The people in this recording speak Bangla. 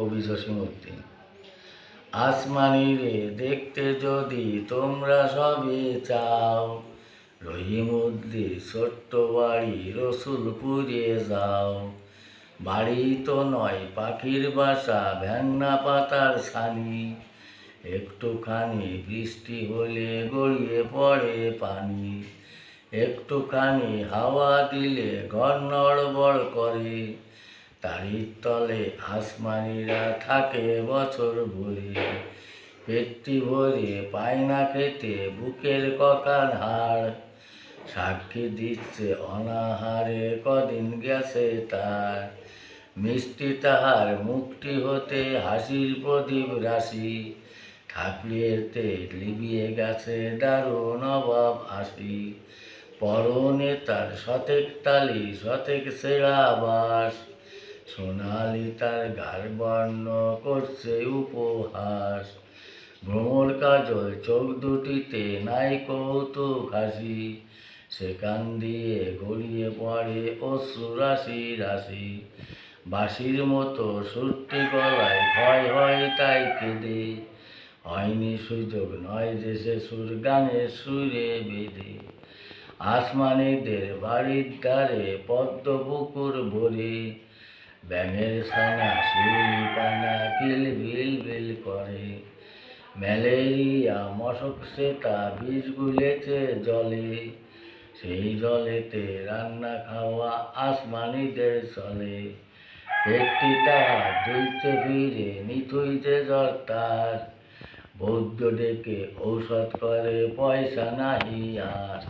কবি আসমানি রে দেখতে যদি তোমরা সবে চাও রহিমুদ্দি ছোট্ট বাড়ি রসুলপুরে যাও। বাড়ি তো নয়, পাখির বাসা ভ্যান্না পাতার ছানি। একটুখানি বৃষ্টি হলে গড়িয়ে পড়ে পানি। একটুখানি হাওয়া দিলে ঘর নড়বড় করে। তারই তলে আসমানিরা থাকে বছর ভরে। পেটটি ভরে পায় না খেতে, বুকের ককার হাড়। সাক্ষী দিচ্ছে অনাহারে, কদিন গেছে তার। মিষ্টি তাহার মুক্তি হতে হাসির প্রদীপ রাশি। থাকলিয়েতে লিবিয়ে গেছে দারুণ অভাব আসি। পরনে তার শতেক তালি, শতেক সেরা বাস সোনালি তার গার বর্ণ করছে উপহাস। ভ্রমর কাজল, চোখ দুটিতে নাই কৌতুক হাসি। সেখান দিয়ে গড়িয়ে পড়ে অশ্রু রাশি রাশি বাঁশির মতো সুরটি গলায় ভয় হয় তাই কেঁদে। হয়নি সুযোগ, নয় যে সে সুর গানে সুরে বেঁধে। আসমানিদের বাড়ির দ্বারে পদ্ম পুকুর ভরে ব্যাঙের ছানা শিউলি পানা কিল বিল বিল করে। ম্যালেরিয়া, মশক, সেটা, বিষ গুলেছে জলে। সেই জলেতে রান্না খাওয়া আসমানিদের চলে। পেটটি তাহার দুলছে ফিরে নিথুইতে জ্বর তার বৌদ্ধ ডেকে ঔষধ করে, পয়সা নাহি আর।